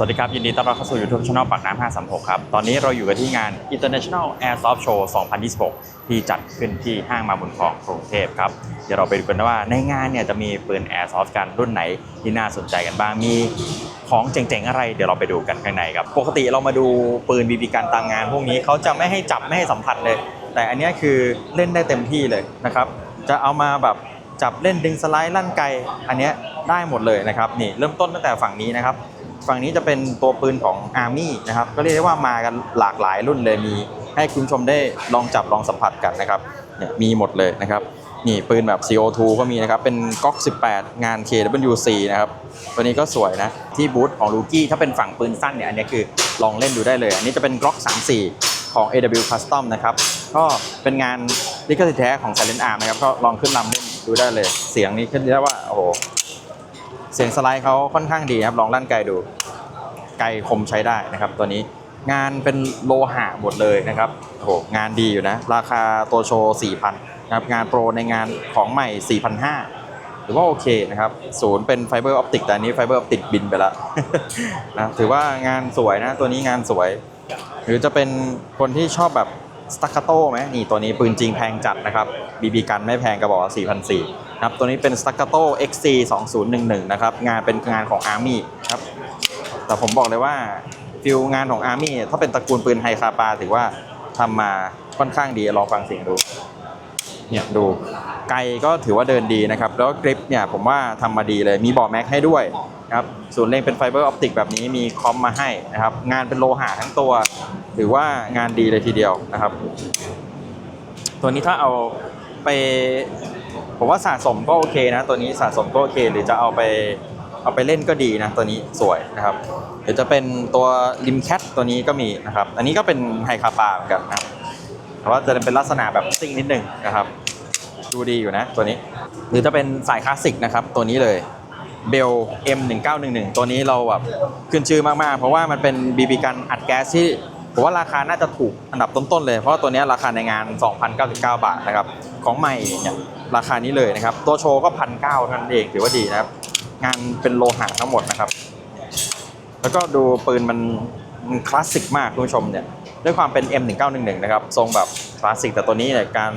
สวัสดีครับ ยินดีต้อนรับเข้าสู่ YouTube Channel ปากน้ำ536 ครับ ตอนนี้เราอยู่กันที่งาน International Airsoft Show 2026 ที่จัดขึ้นที่ห้างมาบุญครองกรุงเทพครับ เดี๋ยวเราไปดูกันว่าในงานเนี่ยจะมีปืน Airsoft กันรุ่นไหนที่น่าสนใจกันบ้าง มีของเจ๋งๆอะไร เดี๋ยวเราไปดูกันข้างในครับ ปกติเรามาดูปืนบีบีกันตามงาน พวกนี้เขาจะไม่ให้จับไม่ให้สัมผัสเลย แต่อันนี้คือเล่นได้เต็มที่เลยนะครับ จะเอามาแบบจับเล่นดึงสไลด์ลั่นไกล อันนี้ได้หมดเลยนะครับ นี่เริ่มต้นตั้งแต่ฝั่งนี้นะครับ ฝั่งนี้จะเป็นตัวปืนของ Army นะครับก็เรียกได้ว่ามากันหลากหลายรุ่นเลยมี ให้คุณชมได้ลองจับลองสัมผัสกันนะครับเนี่ยมีหมดเลยนะครับนี่ปืนแบบ CO2 ก็มีนะครับ เป็นก๊อก 18 งาน KWC นะครับ ตัวนี้ก็สวยนะ ที่บูธของลูกี้ถ้าเป็นฝั่งปืนสั้นเนี่ย อันนี้คือลองเล่นดูได้เลย อันนี้จะเป็นก๊อก 34 ของ AW Custom นะครับ ก็เป็นงานลิขสิทธิ์แท้ของ Silent Arm นะครับ ก็ลองขึ้นลำเล่นดูได้เลย เสียงนี้ขึ้นได้ว่า โอ้โห สียงสไลด์เขาค่อนข้างดีครับลองลั่นไกลดูไกลคมใช้ได้นะครับ ตัวนี้งานเป็นโลหะหมดเลยนะครับโหงานดีอยู่นะ ราคาตัวโชว์4,000นะครับงานโปรในงานของใหม่ 4,500 ถือว่าโอเคนะครับ ศูนย์เป็นไฟเบอร์ออปติกแต่อันนี้ไฟเบอร์ออปติกบินไปแล้วนะถือว่างานสวยนะ ตัวนี้งานสวย หรือจะเป็นคนที่ชอบแบบสตั c คาโต้ไหมนี่ตัวนี้ปืนจริงแพงจัดนะครับบีบีกันไม่แพงกระบอก4,400นะ ครับตัวนี้เป็นสตั c คาโต้ XC 2011 นะครับ งานเป็นงานของ Army ครับ แต่ผมบอกเลยว่าฟิลงานของ Army ถ้าเป็นตระกูลปืนไฮคาปาถือว่าทำมาค่อนข้างดีลองฟังเสียงดู เนี่ยดูไกลก็ถือว่าเดินดีนะครับ แล้วกริปเนี่ยผมว่าทำมาดีเลยมีบอร์แม็กให้ด้วยครับส่วนเล่งเป็นไฟเบอร์ออปติกแบบนี้มีคอมมาให้นะครับ งานเป็นโลหะทั้งตัว ถือว่างานดีเลยทีเดียวนะครับ ตัวนี้ถ้าเอาไป ผมว่าสะสมก็โอเคนะ ตัวนี้สะสมก็โอเค หรือจะเอาไปเอาไปเล่นก็ดีนะ ตัวนี้สวยนะครับเดี๋ยวจะเป็นตัวริมแคทตัวนี้ก็มีนะครับ อันนี้ก็เป็นไฮคาปาเหมือนกันนะครับแต่ว่าจะเป็นลักษณะแบบซิ่งนิดหนึ่งนะครับ ดูดีอยู่นะตัวนี้ หรือจะเป็นสายคลาสสิกนะครับ ตัวนี้เลยเบล M1911 ตัวนี้เราแบบขึ้นชื่อมาก ๆ เพราะว่ามันเป็นบีบีกันอัดแก๊สที่ผมว่าราคาน่าจะถูกอันดับต้น ๆ เลย เพราะว่าตัวนี้ราคาในงาน 2,099 บาทนะครับ ของใหม่เนี่ยราคานี้เลยนะครับ ตัวโชว์ก็พันเก้านั่นเองถือว่าดีนะครับ งานเป็นโลหะทั้งหมดนะครับ แล้วก็ดูปืนมันมันคลาสสิกมากคุณผู้ชมเนี่ยด้วยความเป็น M1911 นะครับทรงแบบคลาสสิกแต่ตัวนี้เนี่ยการ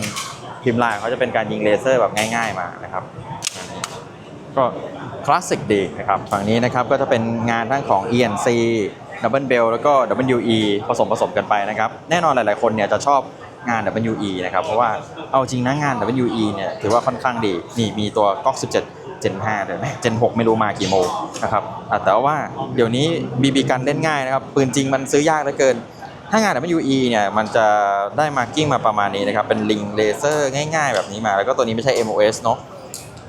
พิมพ์ลายเขาจะเป็นการยิงเลเซอร์แบบง่าย ๆมานะครับ ก็คลาสสิกดีนะครับฝั่งนี้นะครับก็จะเป็นงานทั้งของ ENC Double Bell แล้วก็ WE ผสมผสมกันไปนะครับ แน่นอนหลายๆคนเนี่ยจะชอบ งาน WE นะครับ เพราะว่าเอาจริงนะงาน WE เนี่ยถือว่าค่อนข้างดี นี่มีตัวก๊อก17 Gen 5เลยไหม Gen 6 ไม่รู้มากี่โมงนะครับแต่ว่าเดี๋ยวนี้ BB กันเล่นง่ายนะครับ ปืนจริงมันซื้อยากเหลือเกิน ถ้างาน WE เนี่ยมันจะได้มาร์กิ้งมาประมาณนี้นะครับ เป็นลิงเลเซอร์ง่ายๆ แบบนี้มา แล้วก็ตัวนี้ไม่ใช่ MOS เนาะ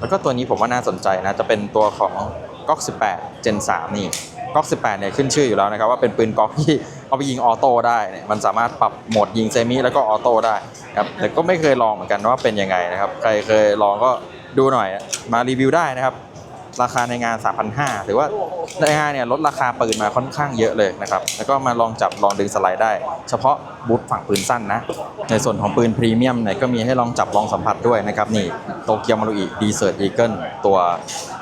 แล้วก็ตัวนี้ผมว่าน่าสนใจนะ จะเป็นตัวของก๊อก18 Gen 3 นี่ก๊อก18เนี่ยขึ้นชื่ออยู่แล้วนะครับว่าเป็นปืนก๊อกที่ เอาไปยิงออโต้ได้เนี่ยมันสามารถปรับโหมดยิงเซมิแล้วก็ออโต้ได้ครับแต่ก็ไม่เคยลองเหมือนกันว่าเป็นยังไงนะครับ ใครเคยลองก็ดูหน่อยมารีวิวได้นะครับ ราคาในงาน 3,500ถือว่าในงานเนี่ยลดราคาปืนมาค่อนข้างเยอะเลยนะครับ แล้วก็มาลองจับลองดึงสไลด์ได้ เฉพาะบูธฝั่งปืนสั้นนะ ในส่วนของปืนพรีเมียมเนี่ยก็มีให้ลองจับลองสัมผัสด้วยนะครับ นี่โตเกียวมารุอิดีเซอร์อีเกิลตัว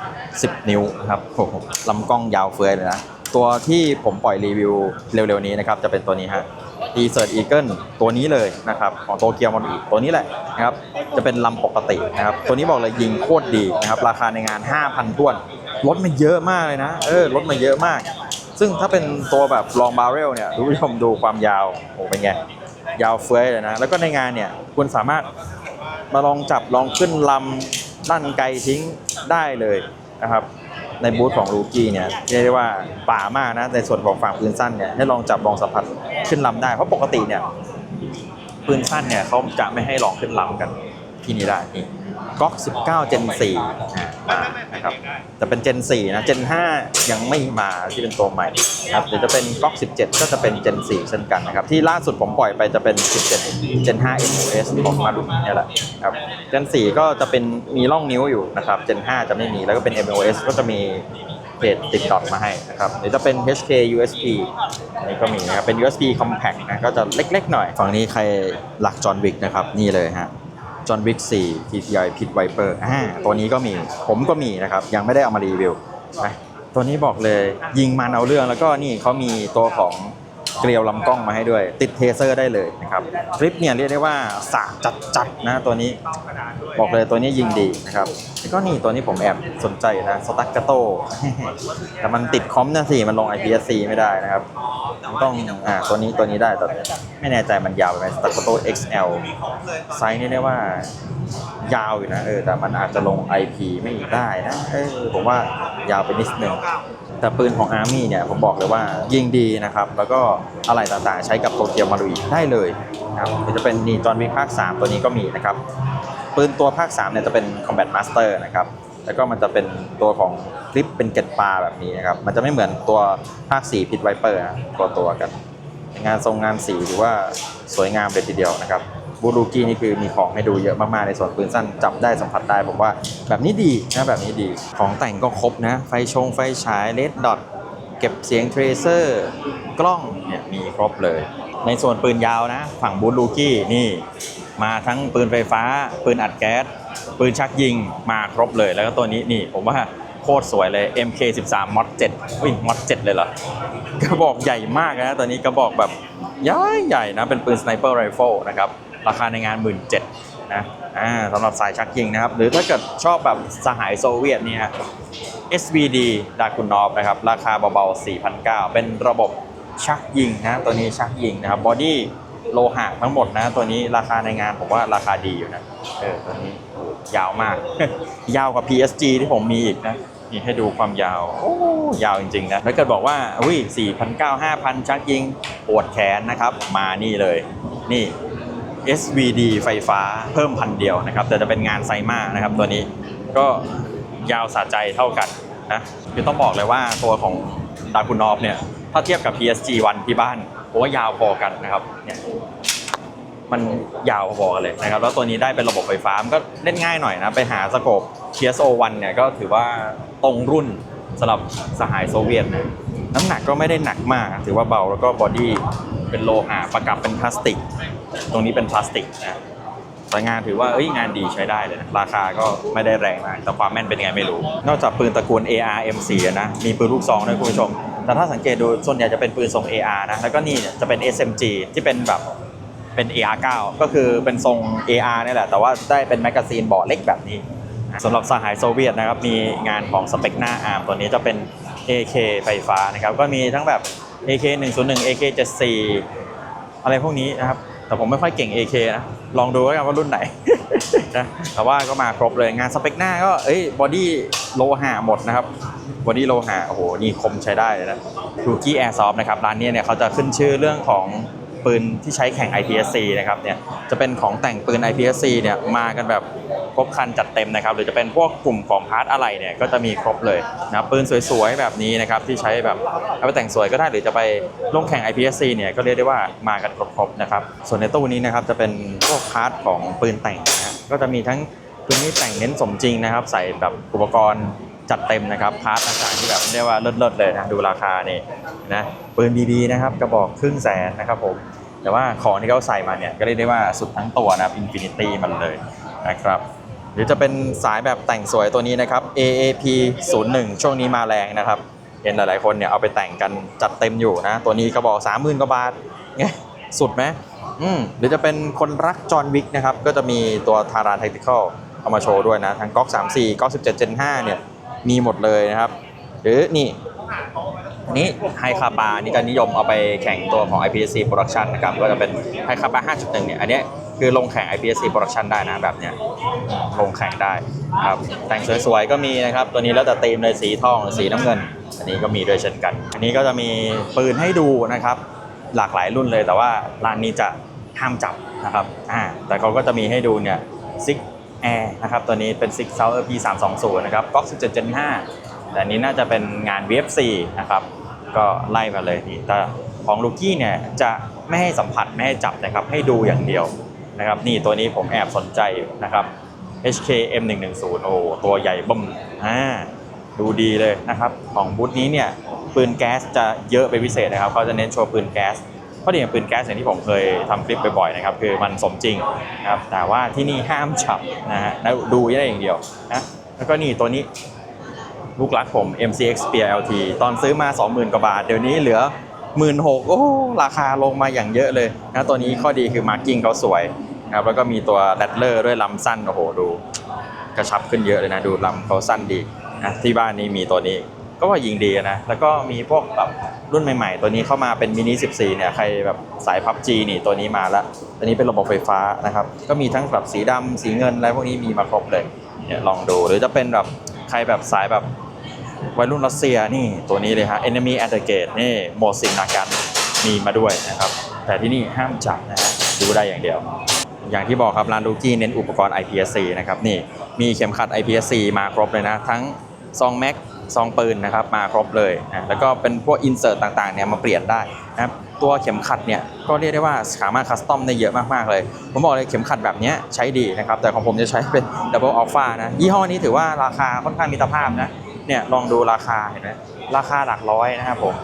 10 นิ้วนะครับโอ้โหลำกล้องยาวเฟือยเลยนะ ตัวที่ผมปล่อยรีวิวเร็วๆนี้นะครับจะเป็นตัวนี้ฮะ d e s e r t Eagle ตัวนี้เลยนะครับของโตเกียวมันอีตัวนี้แหละนะครับจะเป็นลำปกตินะครับตัวนี้บอกเลยยิงโคตรดีนะครับราคาในงาน 5,000ท้วนลดมาเยอะมากเลยนะเออลดมาเยอะมาก ซึ่งถ้าเป็นตัวแบบลองบาร์เรลเนี่ยคุณผู้ชมดูความยาวโอ้เป็นไงยาวเฟ้ยเลยนะแล้วก็ในงานเนี่ยคุณสามารถมาลองจับลองขึ้นลำลั่นไกลทิ้งได้เลยนะครับ ในบูธของลูกี้เนี่ยเรียกได้ว่าป่ามากนะในส่วนของฝั่งปืนสั้นเนี่ยให้ลองจับลองสัมผัสขึ้นลำได้ เพราะปกติเนี่ยปืนสั้นเนี่ยเขาจะไม่ให้ลองขึ้นลำกันที่นี่ได้นี่ ก๊อก19 Gen 4อะมานะครับแต่เป็น Gen 4นะ Gen 5 ยังไม่มาที่เป็นตัวใหม่ครับเดี๋ยวจะเป็นก๊อก17 ก็จะเป็น Gen 4 เช่นกันนะครับ ที่ล่าสุดผมปล่อยไปจะเป็น 17 Gen 5 MOS ของมารุเนี่ยแหละครับ Gen 4 ก็จะเป็นมีร่องนิ้วอยู่นะครับ Gen 5 จะไม่มีแล้วก็เป็น MOS ก็จะมีเพจติดดอทมาให้นะครับเดี๋ยวจะเป็น HK USB อันนี้ก็มีนะครับเป็น USB compact นะก็จะเล็กๆหน่อย ฝั่งนี้ใครหลักจอห์นวิกนะครับ นี่เลยฮะ จอห์นวิก4 TTI Pit Viper อ่าตัวนี้ก็มีผมก็มีนะครับ ยังไม่ได้เอามารีวิวนะตัวนี้บอกเลยยิงมันเอาเรื่องแล้วก็นี่เขามีตัวของ เกลียวลำกล้องมาให้ด้วย ติดเทเซอร์ได้เลยนะครับคลิปเนี่ยเรียกได้ว่าสาจัดจัดๆนะตัวนี้ บอกเลยตัวนี้ยิงดีนะครับแล้วก็นี่ตัวนี้ผมแอบสนใจนะสตั๊กกาโตแต่มันติดคอมนะสิมันลง IPS-C ไม่ได้นะครับต้องอ่าตัวนี้ตัวนี้ได้แต่ไม่แน่ใจมันยาวไปไหมสตั๊กกาโต XL ไซส์นี่เรียกว่ายาวอยู่นะเออแต่มันอาจจะลง IP ไม่ได้นะเออผมว่ายาวไปนิดนึง แต่ปืนของ Army เนี่ยผมบอกเลยว่ายิงดีนะครับ แล้วก็อะไรต่างๆใช้กับโตเกียวมารุยได้เลยนะครับจะเป็นนี่จอนวิกภาค 3 ตัวนี้ก็มีนะครับ ปืนตัวภาค3เนี่ยจะเป็น Combat Master นะครับ แล้วก็มันจะเป็นตัวของคลิปเป็นเกล็ดปลาแบบนี้นะครับ มันจะไม่เหมือนตัวภาค4พิทไวเปอร์ตัวตัวกัน งานทรงงานสีถือว่าสวยงามเลยทีเดียวนะครับ บูรูกี้นี่คือมีของให้ดูเยอะมากๆ ในส่วนปืนสั้นจับได้สัมผัสได้ผมว่าแบบนี้ดีนะแบบนี้ดีของแต่งก็ครบนะ ไฟชงไฟฉายเลดดอทเก็บเสียงเทรเซอร์กล้องเนี่ยมีครบเลย ในส่วนปืนยาวนะ ฝั่งบูรูกี้นี่ มาทั้งปืนไฟฟ้า ปืนอัดแก๊สปืนชักยิงมาครบเลยแล้วก็ตัวนี้นี่ผมว่าโคตรสวยเลย MK13 mod 7อุ้ย mod 7เลยเหรอกระบอกใหญ่มากนะตัวนี้กระบอกแบบใหญ่ใหญ่นะ เป็นปืนสไนเปอร์ไรเฟิลนะครับ ราคาในงาน 1 7ื่นนะอ่าสำหรับสายชักยิงนะครับ หรือถ้าเกิดชอบแบบสหายโซเวียตเนี่ย SVD ดากุนอฟนะครับ ราคาเบาๆ4,900เป็นระบบชักยิงนะ ตัวนี้ชักยิงนะครับบอดี้โลหะทั้งหมดนะ ตัวนี้ราคาในงานผมว่าราคาดีอยู่นะ เออ ตัวนี้ยาวมาก ยาวกว่า PSG ที่ผมมีอีกนะนี่ให้ดูความยาว โอ้ ยาวจริงๆนะ ถ้าเกิดบอกว่า อุ้ย4,900 5,000 ชักยิง ปวดแขนนะครับ มานี่เลย นี่ SVD ไฟฟ้าเพิ่มพันเดียวนะครับ แต่จะเป็นงานไซมานะครับตัวนี้ก็ยาวสะใจเท่ากันนะคือต้องบอกเลยว่าตัวของดากุนอฟเนี่ย ถ้าเทียบกับ PSG 1ที่บ้านผมว่ายาวพอกันนะครับเนี่ยมันยาวพอกันเลยนะครับ แล้วตัวนี้ได้เป็นระบบไฟฟ้ามันก็เล่นง่ายหน่อยนะ ไปหาสโคป TSO 1เนี่ยก็ถือว่าตรงรุ่นสำหรับสหายโซเวียตนะ น้ำหนักก็ไม่ได้หนักมาก ถือว่าเบาแล้วก็บอดี้เป็นโลหะประกับเป็นพลาสติก ตรงนี้เป็นพลาสติกนะแต่งานถือว่าเอ้ยงานดีใช้ได้เลยนะราคาก็ไม่ได้แรงมากแต่ความแม่นเป็นยังไงไม่รู้ นอกจากปืนตระกูล AR M4 อะนะมีปืนลูกซองด้วยคุณผู้ชม แต่ถ้าสังเกตดูส่วนใหญ่จะเป็นปืนทรง AR นะแล้วก็นี่เนี่ยจะเป็น SMG ที่เป็นแบบเป็น AR9 ก็คือเป็นทรง AR นี่แหละ แต่ว่าได้เป็นแมกกาซีนเบาะเล็กแบบนี้สำหรับสหายโซเวียตนะครับมีงานของสเปกหน้าอาร์มตัวนี้จะเป็น AK ไฟฟ้านะครับ ก็มีทั้งแบบ AK 101 AK 74อะไรพวกนี้นะครับ แต่ผมไม่ค่อยเก่ง AK นะ ลองดูแล้วกันว่ารุ่นไหนนะแต่ว่าก็มาครบเลยงานสเปคหน้าก็เอ้ยบอดี้โลหะหมดนะครับบอดี้โลหะโอ้โหนี่คมใช้ได้เลยนะทูกี้แอร์ซอฟนะครับร้านนี้เนี่ยเขาจะขึ้นชื่อเรื่องของ ปืนที่ใช้แข่ง IPSC นะครับเนี่ยจะเป็นของแต่งปืน IPSC เนี่ยมากันแบบครบคันจัดเต็มนะครับหรือจะเป็นพวกกลุ่มของพาร์ทอะไรเนี่ยก็จะมีครบเลยนะปืนสวยๆแบบนี้นะครับที่ใช้แบบเอาไปแต่งสวยก็ได้หรือจะไปลงแข่ง IPSC เนี่ยก็เรียกได้ว่ามากันครบๆนะครับส่วนในตู้นี้นะครับจะเป็นพวกพาร์ทของปืนแต่งนะฮะก็จะมีทั้งปืนที่แต่งเน้นสมจริงนะครับ ใส่แบบอุปกรณ์ จัดเต็มนะครับพาร์ทต่างๆที่แบบเรียกว่าเลิศๆเลยนะดูราคานี่นะปืนดีๆนะครับกระบอกครึ่งแสนนะครับผมแต่ว่าของที่เขาใส่มาเนี่ยก็เรียกได้ว่าสุดทั้งตัวนะอินฟินิตี้มันเลยนะครับหรือจะเป็นสายแบบแต่งสวยตัวนี้นะครับ AAP 01ช่วงนี้มาแรงนะครับเห็นหลายๆคนเนี่ยเอาไปแต่งกันจัดเต็มอยู่นะ ตัวนี้กระบอก 30,000กว่าบาทไงสุดไหมอืมหรือจะเป็นคนรักจอห์นวิกนะครับ ก็จะมีตัวทารา t ทติคอลเอามาโชว์ด้วยนะ ทั้งก๊อก 34ก๊อก17 Gen 5เนี่ย มีหมดเลยนะครับ หรือนี่อันนี้ไฮคาปานี่ก็นิยมเอาไปแข่งตัวของ IPSC Production นะครับก็จะเป็นไฮคาปา5.1เนี่ยอันนี้คือลงแข่ง IPSC Production ได้นะแบบเนี้ยลงแข่งได้ครับแต่งสวยๆก็มีนะครับ ตัวนี้แล้วแต่ธีมเลยสีทองสีน้ำเงิน อันนี้ก็มีด้วยเช่นกัน อันนี้ก็จะมีปืนให้ดูนะครับ หลากหลายรุ่นเลยแต่ว่าร้านนี้จะห้ามจับนะครับอ่าแต่เขาก็จะมีให้ดูเนี่ยซิก แอร์นะครับตัวนี้เป็นซิกเซาเออร์พีสามสองศูนย์นะครับก๊อกสิบเจ็ดเจนห้าแต่อันนี้น่าจะเป็นงาน VFC นะครับก็ไล่มาเลยนี่แต่ของลูกี้เนี่ยจะไม่ให้สัมผัสไม่ให้จับนะครับให้ดูอย่างเดียวนะครับนี่ตัวนี้ผมแอบสนใจอยู่นะครับ HKM 110 โอ้ตัวใหญ่บึ้มอ่าดูดีเลยนะครับ ของบูธนี้เนี่ยปืนแก๊สจะเยอะเป็นพิเศษนะครับเขาจะเน้นโชว์ปืนแก๊ส ข้อดีของปืนแก๊สอย่างที่ผมเคยทำคลิปบ่อยๆนะครับคือมันสมจริงนะครับแต่ว่าที่นี่ห้ามฉับนะฮะแล้วดูได้อย่างเดียวนะแล้วก็นี่ตัวนี้ลูกรักผม MCX Spear LT ตอนซื้อมา 20,000 กว่าบาท เดี๋ยวนี้เหลือ 16,000โอ้ราคาลงมาอย่างเยอะเลยนะตัวนี้ข้อดีคือมาร์กิ้งเขาสวยนะครับแล้วก็มีตัวแรดเลอร์ด้วยลำสั้น โอ้โห ดู กระชับขึ้นเยอะเลยนะ ดูลำเขาสั้นดีนะที่บ้านนี้มีตัวนี้ ก็ว่ายิงดีนะ แล้วก็มีพวกแบบรุ่นใหม่ ๆ ตัวนี้เข้ามาเป็นมินิ14 เนี่ย ใครแบบสายพับจีนี่ตัวนี้มาล้วตัวนี้เป็นระบบไฟฟ้านะครับ ก็มีทั้งแบบสีดำสีเงินอะไรพวกนี้มีมาครบเลยเนี่ยลองดู หรือจะเป็นแบบใครแบบสายแบบวัยรุ่นรัสเซียนี่ตัวนี้เลยฮะ Enemy at the Gate นี่โหมดสิงนากันมีมาด้วยนะครับ แต่ที่นี่ห้ามจับนะฮะดูได้อย่างเดียว อย่างที่บอกครับร้านลูกี้เน้นอุปกรณ์ IPSC นะครับนี่มีเข็มขัด IPSC มาครบเลยนะ ทั้งซองแม็ก ซองปืนนะครับมาครบเลยนะแล้วก็เป็นพวกอินเสิร์ตต่างๆเนี่ยมาเปลี่ยนได้นะครับตัวเข็มขัดเนี่ยก็เรียกได้ว่าสามารถคัสตอมได้เยอะมากๆเลย ผมบอกเลยเข็มขัดแบบนี้ใช้ดีนะครับ แต่ของผมจะใช้เป็นดับเบิลอัลฟานะ ยี่ห้อนี้ถือว่าราคาค่อนข้างมีตภาพนะ เนี่ยลองดูราคาเห็นไหมราคาหลักร้อยนะครับผม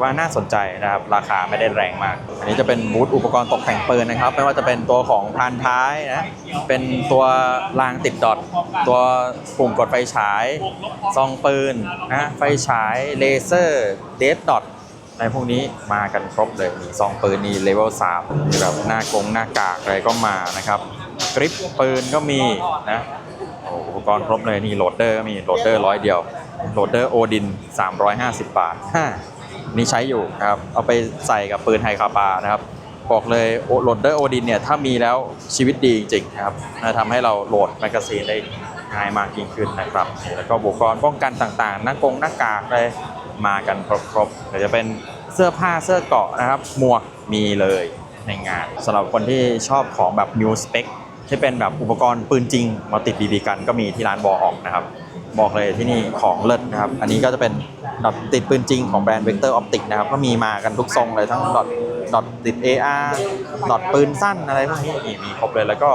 ว่าน่าสนใจนะครับ ราคาไม่ได้แรงมาก อันนี้จะเป็นบูธอุปกรณ์ตกแต่งปืนนะครับ ไม่ว่าจะเป็นตัวของพานท้ายนะ เป็นตัวรางติดดอทตัวปุ่มกดไฟฉาย ซองปืนนะไฟฉายเลเซอร์เดดดอทอะไรพวกนี้มากันครบเลยมีซองปืนนี่เลเวล3มีแบบหน้ากงหน้ากากอะไรก็มานะครับกริปปืนก็มีนะอุปกรณ์ครบเลยนี่โหลดเดอร์ก็มีโหลดเดอร์ร้อยเดียวโหลดเดอร์โอดิน 350 บาทฮ่า นี่ใช้อยู่นะครับ เอาไปใส่กับปืนไฮคาปานะครับ บอกเลยโหลดเดอร์โอดินเนี่ย ถ้ามีแล้วชีวิตดีจริงๆนะครับนะทำให้เราโหลดแมกกาซีนได้ง่ายมากยิ่งขึ้นนะครับ แล้วก็อุปกรณ์ป้องกันต่างๆ หน้ากงหน้ากากเลยมากันครบๆเดี๋ยจะเป็นเสื้อผ้าเสื้อเกาะนะครับ หมวกมีเลยในงานสำหรับคนที่ชอบของแบบ new spec ที่เป็นแบบอุปกรณ์ปืนจริงมาติดบีบีกันก็มีที่ร้านบอออกนะครับ บอกเลยที่นี่ของเลิศนะครับ อันนี้ก็จะเป็นดอทติดปืนจริงของแบรนด์ Vector Optic นะครับ ก็มีมากันทุกทรงเลยทั้งดอทดอทติด AR ดอทปืนสั้นอะไรพวกนี้นี่มีครบเลยแล้วก็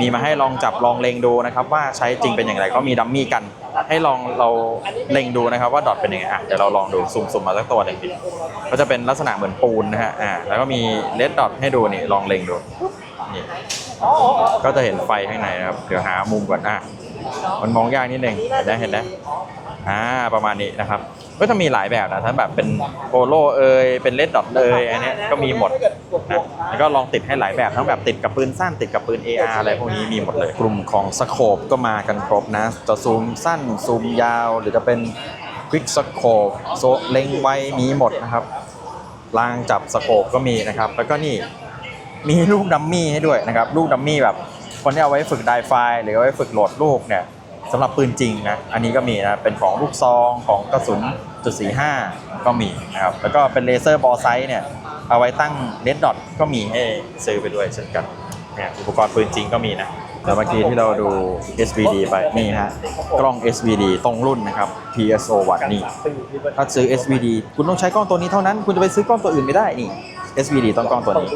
มีมาให้ลองจับลองเล็งดูนะครับ ว่าใช้จริงเป็นอย่างไรก็มีดัมมี่กัน ให้ลองเราเล็งดูนะครับ ว่าดอทเป็นยังไงอะเดี๋ยวเราลองดูซุ่มๆมาสักตัวหนึ่งดิก็จะเป็นลักษณะเหมือนปูนนะฮะอ่าแล้วก็มีเลดดอทให้ดูนี่ลองเล็งดูนี่ก็จะเห็นไฟข้างในนะครับ เดี๋ยวหามุมก่อนอะ มันมองยากนิดนึงเห็นไหมเห็นไหมอ่าประมาณนี้นะครับก็จะมีหลายแบบนะทั้งแบบเป็นโปโลเอยเป็นเลดดอทเอยอันนี้ก็มีหมดนะแล้วก็ลองติดให้หลายแบบทั้งแบบติดกับปืนสั้นติดกับปืน AR อะไรพวกนี้มีหมดเลย กลุ่มของสโคปก็มากันครบนะ จะซูมสั้นซูมยาว หรือจะเป็นควิกสโคปโซเล็งไวมีหมดนะครับรางจับสโคปก็มีนะครับ แล้วก็นี่มีลูกดัมมี่ให้ด้วยนะครับ ลูกดัมมี่แบบ คนที่เอาไว้ฝึกไดไฟหรือเอาไว้ฝึกโหลดลูกเนี่ยสำหรับปืนจริงนะอันนี้ก็มีนะเป็นของลูกซองของกระสุนจุด45ก็มีนะครับแล้วก็เป็นเลเซอร์บอลไซส์เนี่ยเอาไว้ตั้งเลดดอทก็มีให้ซื้อไปด้วยเช่นกันเนี่ยอุปกรณ์ปืนจริงก็มีนะแต่เมื่อกี้ที่เราดู SVD ไปนี่นะฮะกล้อง SVD ตรงรุ่นนะครับ PSO วัดนี่ถ้าซื้อ SVD คุณต้องใช้กล้องตัวนี้เท่านั้น คุณจะไปซื้อกล้องตัวอื่นไม่ได้นี่ SVD ต้องกล้องตัวนี้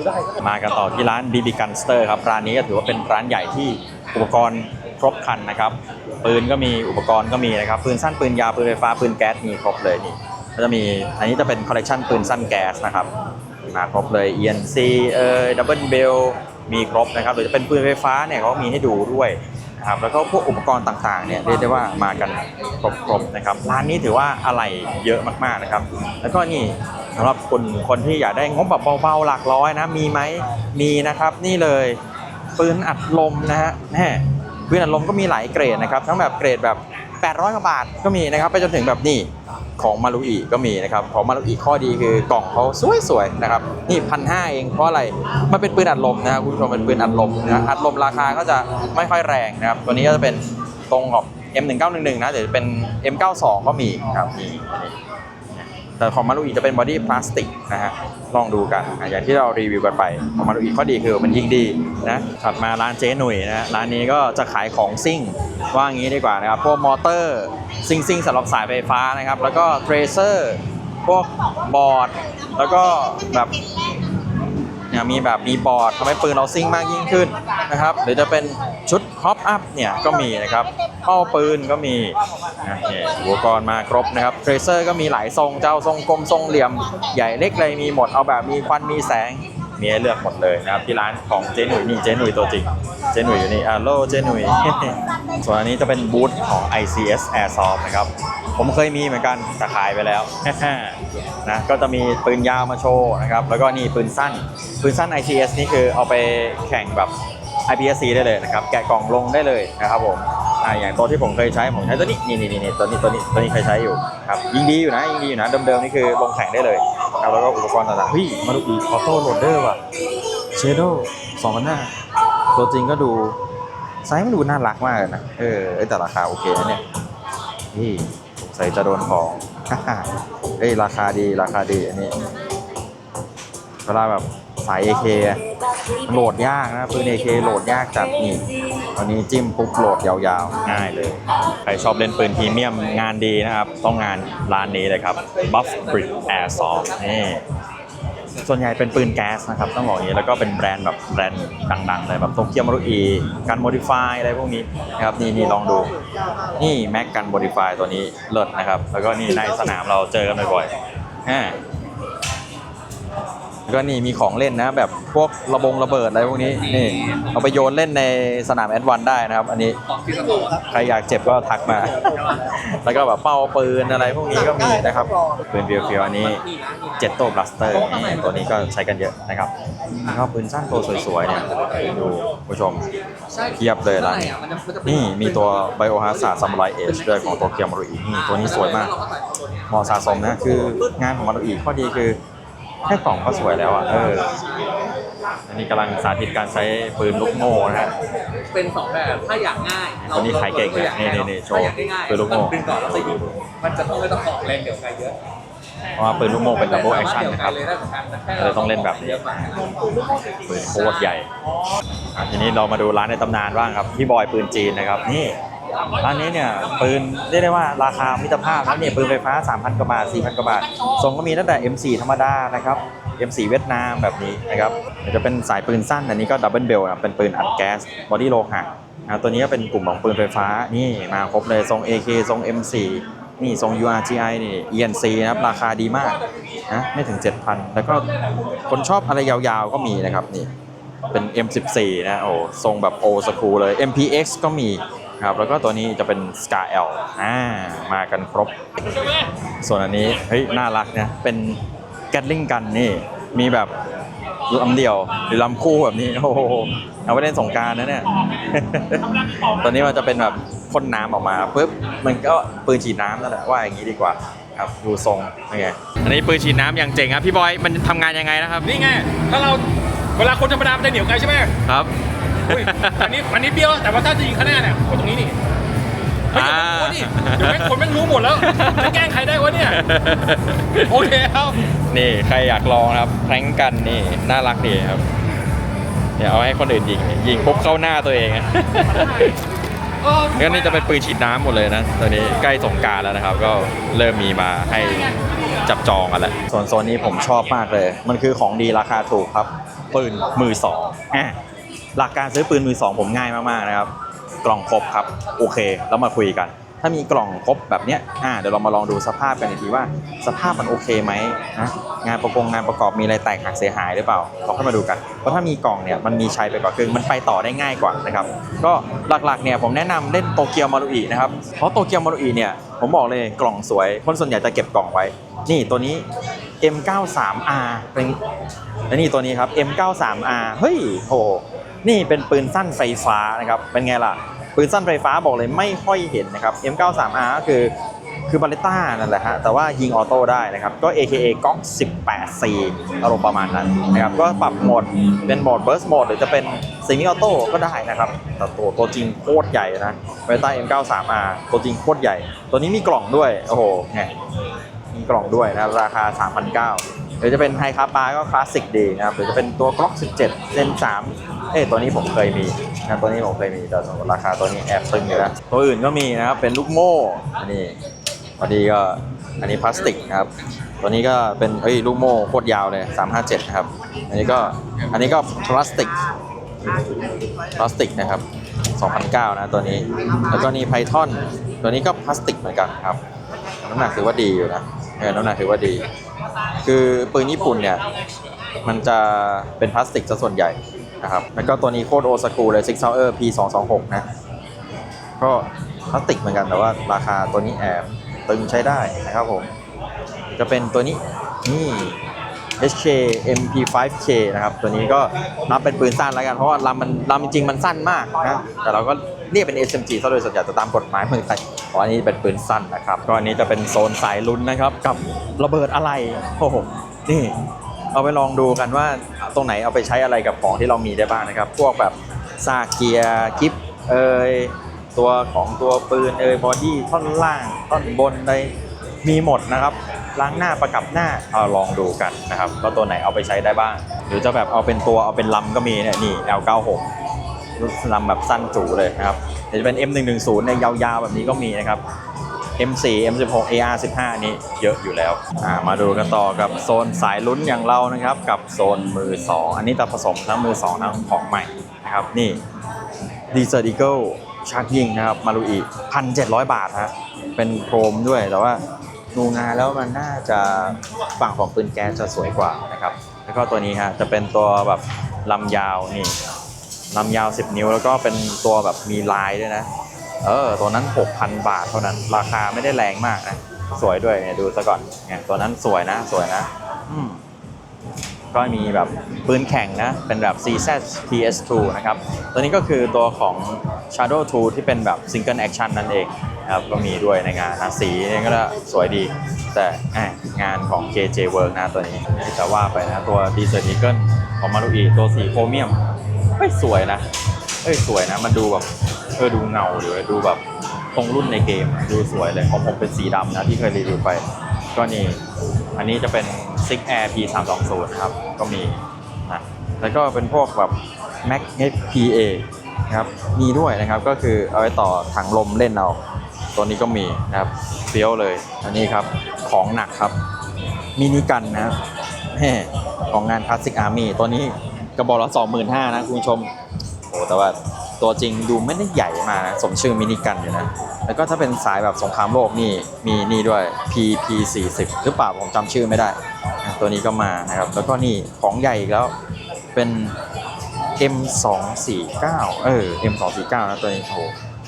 มากันต่อที่ร้าน BB Gunster ครับ ร้านนี้ก็ถือว่าเป็นร้านใหญ่ที่อุปกรณ์ครบครันนะครับ ปืนก็มีอุปกรณ์ก็มีนะครับ ปืนสั้นปืนยาวปืนไฟฟ้าปืนแก๊สมีครบเลยนี่ก็จะมีอันนี้จะเป็นคอลเลกชันปืนสั้นแก๊สนะครับมาครบเลย ENC เอ่ย Double Bell มีครบนะครับหรือจะเป็นปืนไฟฟ้าเนี่ยเขาก็มีให้ดูด้วย นะครับแล้วก็พวกอุปกรณ์ต่างๆเนี่ยเรียกได้ว่ามากันครบๆนะครับร้านนี้ถือว่าอะไรเยอะมากๆนะครับ แล้วก็นี่สำหรับคนคนที่อยากได้งบแบบเบาๆหลักร้อยนะมีไหมมีนะครับนี่เลยปืนอัดลมนะฮะแม่ปืนอัดลมก็มีหลายเกรดนะครับทั้งแบบเกรดแบบ 800กว่าบาทก็มีนะครับไปจนถึงแบบนี่ ของมารุอีก็มีนะครับ ของมารุอีข้อดีคือกล่องเขาสวยๆนะครับ นี่พันห้าเองเพราะอะไร มันเป็นปืนอัดลมนะครับคุณผู้ชมเป็นปืนอัดลมนะอัดลมราคาก็จะไม่ค่อยแรงนะครับ ตัวนี้ก็จะเป็นตรงกับ M1911 นะเดี๋ยวจะเป็น M92 ก็มีครับนี่นี่ แต่ของมารุอีจะเป็นบอดี้พลาสติกนะฮะลองดูกันอย่างที่เรารีวิวกันไปของมารุอีข้อดีคือมันยิงดีนะถัดมาร้านเจ๊หนุ่ยนะร้านนี้ก็จะขายของซิ่งว่างี้ดีกว่านะครับพวกมอเตอร์ซิ่งซิ่งสำหรับสายไฟฟ้านะครับ แล้วก็เทรเซอร์พวกบอร์ด แล้วก็แบบ นี่ยมีแบบมีบอร์ดทำให้ปืนเราซิ่งมากยิ่งขึ้นนะครับหรือจะเป็นชุดฮอปอัพเนี่ยก็มีนะครับเป้าปืนก็มีนะเนี่ยอุปกรณ์มาครบนะครับเทรเซอร์ก็มีหลายทรงเจ้าทรงกลมทรงเหลี่ยมใหญ่เล็กเลยมีหมดเอาแบบมีควันมีแสงมีให้เลือกหมดเลยนะครับที่ร้านของเจหนุ่ยนี่เจหนุ่ยตัวจริงเจหนุ่ยอยู่นี่อ่าโลเจหนุ่ยส่วนอันนี้จะเป็นบูธของ ICS Airsoft นะครับ ผมเคยมีเหมือนกันแต่ขายไปแล้วนะก็จะมีปืนยาวมาโชว์นะครับ แล้วก็นี่ปืนสั้น ปืนสั้น ICS นี่คือเอาไปแข่งแบบ IPSC ได้เลยนะครับ แกะกล่องลงได้เลยนะครับผมอ่าอย่างตัวที่ผมเคยใช้ผมใช้ตัวนี้นี่นี่นี่ตัวนี้ตัวนี้ตัวนี้เคยใช้อยู่ครับยิงดีอยู่นะยิงดีอยู่นะเดิมๆนี่คือลงแข่งได้เลยครับแล้วก็อุปกรณ์ต่างๆเฮ้ยมาดูอีออโต้โหลดเดอร์ว่ะเชโดสองพันห้าตัวจริงก็ดูไซส์มันดูน่ารักมากเลยนะเออเอ้ยแต่ราคาโอเคนะเนี่ยนี่ สงสัยจะโดนของเอ้ยราคาดีราคาดีอันนี้ เวลาแบบสาย AK อะมันโหลดยากนะปืน AK โหลดยากจัดนี่ตอนนี้จิ้มปุ๊บโหลดยาวๆ ง่ายเลย ใครชอบเล่นปืนพรีเมียมงานดีนะครับ ต้องงานร้านนี้เลยครับ Buff Brick Airsoft นี่ ส่วนใหญ่เป็นปืนแก๊สนะครับต้องบอกอย่างนี้แล้วก็เป็นแบรนด์แบบแบรนด์ดังๆเลยแบบโตเกียวมารุอีการโมดิฟายอะไรพวกนี้นะครับนี่นี่ลองดู นี่แม็กกันโมดิฟายตัวนี้เลิศนะครับ แล้วก็นี่ในสนามเราเจอกันบ่อยๆ ก็นี่มีของเล่นนะ แบบพวกระบงระเบิดอะไรพวกนี้นี่เอาไปโยนเล่นในสนามแอดวันได้นะครับ อันนี้ใครอยากเจ็บก็ทักมา แล้วก็แบบเป้าปืนอะไรพวกนี้ก็มีนะครับปืนเฟียวเฟียวอันนี้เจ็ตโตบลัสเตอร์นี่ตัวนี้ก็ใช้กันเยอะนะครับแล้วก็ปืนสั้นตัวสวยๆเนี่ยดูผู้ชมเทียบเลยร้านนี้นี่มีตัวไบโอฮาร์ซาซัมไรเอชด้วยของโตเกียวมารุอีนี่ตัวนี้สวยมากเหมาะสะสมนะคืองานของมารุอีข้อดีคือ แค่กล่องก็สวยแล้วอะ เออ อันนี้กำลังสาธิตการใช้ปืนลูกโม่นะฮะ เป็นสองแบบถ้าอยากง่ายตัวนี้ขายเก่งตัวอนะนี่นี่นี่โชว์ถ้าอยากได้ง่ายปืนลูกโม่ดึงก่อนแล้วไปยิงมันจะต้องไม่ต้องออกแรงเดี่ยวไกลเยอะเพราะว่าปืนลูกโม่เป็นดับเบิลแอคชั่นนะครับ เลยได้เหมือนกันแต่แค่เลยต้องเล่นแบบนี้ปืนโคตรใหญ่อะทีนี้เรามาดูร้านในตำนานบ้างครับ พี่บอยปืนจีนนะครับ นี่ ร้านนี้เนี่ยปืนเรียกได้ว่าราคามิตรภาพนะเนี่ยปืนไฟฟ้า 3,000 กว่าบาท 4,000 กว่าบาททรงก็มีตั้งแต่ M4 ธรรมดานะครับ M4 เวียดนามแบบนี้นะครับจะเป็นสายปืนสั้นอันนี้ก็ดับเบิลเบลนะเป็นปืนอัดแก๊สบอดี้โลหะนะตัวนี้ก็เป็นกลุ่มของปืนไฟฟ้านี่มาครบเลยทรง AK ทรง M4 นี่ทรง URGI นี่ ENC นะครับราคาดีมากนะไม่ถึง 7,000 แล้วก็คนชอบอะไรยาวๆก็มีนะครับนี่เป็น M14 นะโอ้ทรงแบบโอสคูเลย MPX ก็มี ครับแล้วก็ตัวนี้จะเป็น Scar L อ่ามากันครบ ส่วนอันนี้เฮ้ยน่ารักนะเป็นแก t ลิงกันนี่มีแบบลำเดียวหรือลำคู่แบบนี้โอ้โหเอาไปเล่นสงกรารนะเนี่ยตัวนี้มันจะเป็นแบบพ่นน้ำออกมาปุ๊บมันก็ปืนฉีดน้ำนั่นแหละว่าอย่างนี้ดีกว่าครับดูทรงยังไงอันนี้ปืนฉีดน้ำอย่างเจ๋งครับพี่บอยมันทำงานยังไงนะครับนี่ไงถ้าเราเวลาคนธรรมดามันจะเหนียวไกลใช่ไหมครับ อุ้ยอันนี้อันนี้เบี้ยวแต่ว่าถ้าจะยิงข้างหน้าเนี่ยกดตรงนี้นี่เฮ้ยเดี๋ยวแม่งคนแม่งรู้หมดแล้วจะแกล้งใครได้วะเนี่ยโอเคครับนี่ใครอยากลองนะครับแพร้งกันนี่น่ารักดีครับเดี๋ยวเอาให้คนอื่นยิงยิงปุ๊บเข้าหน้าตัวเองอะก็นี่จะเป็นปืนฉีดน้ำหมดเลยนะตอนนี้ใกล้สงกรารแล้วนะครับ ก็เริ่มมีมาให้จับจองกันแล้วส่วนโซนนี้ผมชอบมากเลย มันคือของดีราคาถูกครับ ปืนมือสองอะ หลักการซื้อปืนมือสองผมง่ายมากๆนะครับ กล่องครบครับ โอเคแล้วมาคุยกัน ถ้ามีกล่องครบแบบเนี้ยอ่าเดี๋ยวเรามาลองดูสภาพกันอีกทีว่า สภาพมันโอเคไหมนะงานประกงงานประกอบมีอะไรแตกหักเสียหายหรือเปล่าเราค่อยมาดูกันเพราะถ้ามีกล่องเนี่ยมันมีชัยไปกว่าคือมันไปต่อได้ง่ายกว่านะครับก็หลักๆเนี่ยผมแนะนำเล่นโตเกียวมารุอีนะครับเพราะโตเกียวมารุอีเนี่ยผมบอกเลยกล่องสวยคนส่วนใหญ่จะเก็บกล่องไว้ นี่ตัวนี้ M93R เป็นและนี่ตัวนี้ครับ M93R เฮ้ยโห นี่เป็นปืนสั้นไฟฟ้านะครับ เป็นไงล่ะ ปืนสั้นไฟฟ้าบอกเลยไม่ค่อยเห็นนะครับ M93R ก็คือคือบาเลต้านั่นแหละฮะแต่ว่ายิงออโต้ได้นะครับ ก็ AKA ก๊อก 18C อารมณ์ประมาณนั้นนะครับ ก็ปรับโหมดเป็นโหมด burst mode หรือจะเป็น semi auto ก็ได้นะครับ แต่ตัวตัวจริงโคตรใหญ่นะบาเลต้า M93R ตัวจริงโคตรใหญ่ ตัวนี้มีกล่องด้วย โอ้โหไงมีกล่องด้วยนะครับราคา 3,900 หรือจะเป็นไฮคาปาก็คลาสสิกดีนะครับหรือจะเป็นตัวกล็อก 17เซน3เอ้ตัวนี้ผมเคยมีนะตัวนี้ผมเคยมีแต่ราคาตัวนี้แอบตึงอยู่นะตัวอื่นก็มีนะครับเป็นลูกโม่อันนี้พอดีก็อันนี้พลาสติกนะครับตัวนี้ก็เป็นเอ้ยลูกโม่โคตรยาวเลย 357นะครับอันนี้ก็อันนี้ก็พลาสติกพลาสติกนะครับ2,009นะตัวนี้ แล้วก็นี่ไพทอน ตัวนี้ก็พลาสติกเหมือนกันครับ น้ำหนักถือว่าดีอยู่นะเออน้ำหนักถือว่าดี คือปืนญี่ปุ่นเนี่ย มันจะเป็นพลาสติกซะส่วนใหญ่นะครับ แล้วก็ตัวนี้โคตรโอสกูเลย Six Hour P 2 2 6นะโคก็พลาสติกเหมือนกันแต่ว่าราคาตัวนี้แอบตึงใช้ได้นะครับผม จะเป็นตัวนี้นี่ HK MP5K นะครับ ตัวนี้ก็นับเป็นปืนสั้นแล้วกัน เพราะว่าลำมันลำจริงๆมันสั้นมากนะ แต่เราก็เรียกเป็น SMG ซะโดยส่วนใหญ่จะตามกฎหมายเมืองไทย อันนี้เป็นปืนสั้นนะครับ ก็อันนี้จะเป็นโซนสายลุ้นนะครับ กับระเบิดอะไรโอ้โหนี่ เอาไปลองดูกันว่าตรงไหนเอาไปใช้อะไรกับของที่เรามีได้บ้างนะครับ พวกแบบซากเกียร์กิฟเอยตัวของตัวปืนเอยบอดี้ท่อนล่างท่อนบนอะไรมีหมดนะครับล้างหน้าประกับหน้าเอาลองดูกันนะครับว่าตัวไหนเอาไปใช้ได้บ้าง หรือจะแบบเอาเป็นตัวเอาเป็นลำก็มีเนี่ยนี่ L96 รุ่นลำแบบสั้นจูเลยนะครับเดี๋ยวจะเป็น M110 เนี่ยยาวๆแบบนี้ก็มีนะครับ M4 M16 AR15 นี้เยอะอยู่แล้วามาดูกันต่อกับโซนสายลุ้นอย่างเรานะครับ กับโซนมือ 2 อันนี้จะผสมทั้งมือ 2 ทั้งของใหม่นะครับนี่ d e s e r t Eagle ชักยิงนะครับมารุอีพันเจ็ดร้อยบาทฮะเป็นโครมด้วยแต่ว่าดูงานแล้วมันน่าจะฝั่งของปืนแก๊สจะสวยกว่านะครับ แล้วก็ตัวนี้ฮะจะเป็นตัวแบบลำยาวนี่ ลำยาว 10 นิ้วแล้วก็เป็นตัวแบบมีลายด้วยนะ เออ ตัวนั้น 6,000 บาทเท่านั้น ราคาไม่ได้แรงมากนะ สวยด้วยเนี่ยดูซะก่อนเนี่ยตัวนั้นสวยนะ สวยนะ อืมก็มีแบบปืนแข่งนะ เป็นแบบ CZ PS2 นะครับ ตัวนี้ก็คือตัวของ Shadow 2 ที่เป็นแบบ Single Action นั่นเองนะครับก็มีด้วยในงานนะสีนี่ก็สวยดี แต่งานของ KJ Work นะตัวนี้จะว่าไปนะตัว Desert Eagle ของมารุอีตัวสีโครเมียม เฮ้ยสวยนะ เอ้ยสวยนะ มันดูแบบเออดูเงาหรือดูแบบตรงรุ่นในเกมดูสวยเลยของผมเป็นสีดำนะที่เคยรีวิวไป ก็นี่ อันนี้จะเป็น Six Air P 3 2 0นะครับ ก็มีนะแล้วก็เป็นพวกแบบ Mac HPA นะครับมีด้วยนะครับก็คือเอาไว้ต่อถังลมเล่นเอาตัวนี้ก็มีนะครับเฟี้ยวเลยอันนี้ครับของหนักครับมินิกันนะครับแม่ของงานคลาสสิกอาร์มี่ตัวนี้ กระบอกละ25,000นห้านะคุณผู้ชมโอ้แต่ว่าตัวจริงดูไม่ได้ใหญ่มากนะสมชื่อมินิกันอยู่นะ แล้วก็ถ้าเป็นสายแบบสงครามโลกนี่มีนี่ด้วย PP 40หรือเปล่าผมจำชื่อไม่ได้ ตัวนี้ก็มานะครับ แล้วก็นี่ของใหญ่อีกแล้วเป็น M 2 4 9เออ M 2 4 9นะตัวนี้โห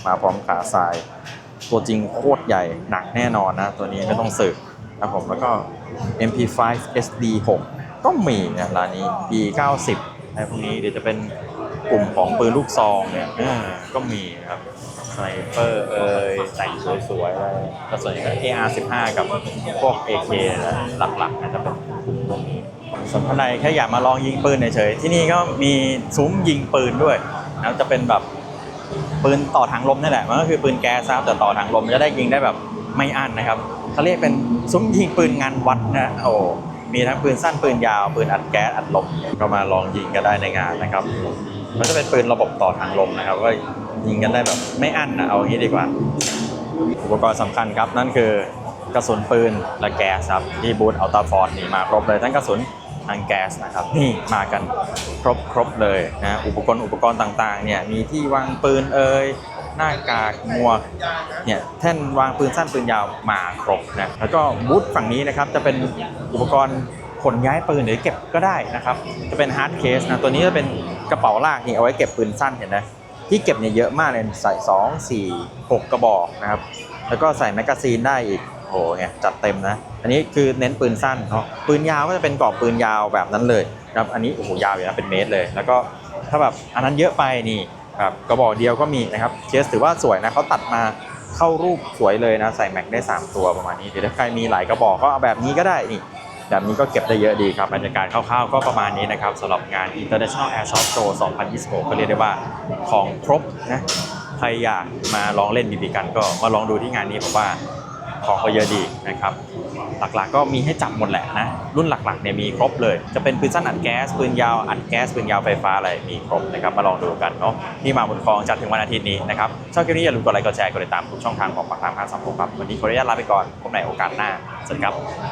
มาพร้อมขาทราย ตัวจริงโคตรใหญ่หนักแน่นอนนะ ตัวนี้ไม่ต้องสืบนะผมแล้วก็ MP5 SD 6 ก็มีนะร้านนี้ P90 อะไรพวกนี้เดี๋ยวจะเป็นกลุ่มของปืนลูกซองเนี่ยก็มีนะครับสไนเปอร์เอ่ยแต่งสวยๆอะไรก็ส่วนใหญ่ก็ AR15 กับพวก AK นะหลักๆนะจะเป็นกลุ่มพวกนี้ส่วนท่านใดแค่อยากมาลองยิงปืนเฉยๆที่นี่ก็มีซุ้มยิงปืนด้วยนะจะเป็นแบบปืนต่อถังลมนี่แหละมันก็คือปืนแก๊สครับแต่ต่อถังลมจะได้ยิงได้แบบไม่อั้นนะครับเขาเรียกเป็นซุ้มยิงปืนงานวัดนะโอ้ มีทั้งปืนสั้นปืนยาว ปืนอัดแก๊สอัดลมก็มาลองยิงกันได้ในงานนะครับมันจะเป็นปืนระบบต่อถังลมนะครับก็ยิงกันได้แบบไม่อั้นนะเอาอย่างนี้ดีกว่า อุปกรณ์สำคัญครับนั่นคือกระสุนปืนและแก๊สครับที่บูธอัลตาฟอร์ดนี่มาครบเลยทั้งกระสุนทั้งแก๊สนะครับนี่มากันครบครบเลยนะอุปกรณ์อุปกรณ์ต่างๆเนี่ยมีที่วางปืนเอ่ย หน้ากากหมวกเนี่ยแท่นวางปืนสั้นปืนยาวมาครบนะแล้วก็บูธฝั่งนี้นะครับจะเป็นอุปกรณ์ขนย้ายปืนหรือเก็บก็ได้นะครับจะเป็นฮาร์ดเคสนะตัวนี้จะเป็นกระเป๋าลากนี่เอาไว้เก็บปืนสั้นเห็นไหมที่เก็บเนี่ยเยอะมากเลยใส่ 2 4 6 กระบอกนะครับแล้วก็ใส่แมกกาซีนได้อีกโอ้โหไงจัดเต็มนะ อันนี้คือเน้นปืนสั้นเนาะปืนยาวก็จะเป็นกรอบปืนยาวแบบนั้นเลยนะครับอันนี้โอ้โหยาวอยู่นะเป็นเมตรเลย แล้วก็ถ้าแบบอันนั้นเยอะไปนี่ ครับกระบอกเดียวก็มีนะครับเคสถือว่าสวยนะเขาตัดมาเข้ารูปสวยเลยนะใส่แม็กได้ 3 ตัวประมาณนี้เดี๋ยวถ้าใครมีหลายกระบอกก็เอาแบบนี้ก็ได้นี่แบบนี้ก็เก็บได้เยอะดีครับบรรยากาศคร่าวๆก็ประมาณนี้นะครับสำหรับงาน International Air Shop Show 2026 ก็เรียกได้ว่าของครบนะใครอยากมาลองเล่นบีบีกันก็มาลองดูที่งานนี้ผมว่าของก็เยอะดีนะครับ หลักๆ ก็มีให้จับหมดแหละนะรุ่นหลักๆเนี่ยมีครบเลย จะเป็นปืนสั้นอัดแก๊สปืนยาวอัดแก๊สปืนยาวไฟฟ้าอะไรมีครบนะครับมาลองดูกันเนาะที่มาบนคลองจัดถึงวันอาทิตย์นี้นะครับชอบคลิปนี้อย่าลืมกดไลค์กดแชร์กดติดตามทุกช่องทางของปากทางห้าสามหกครับวันนี้ขออนุญาตลาไปก่อนพบในโอกาสหน้าสวัสดีครับ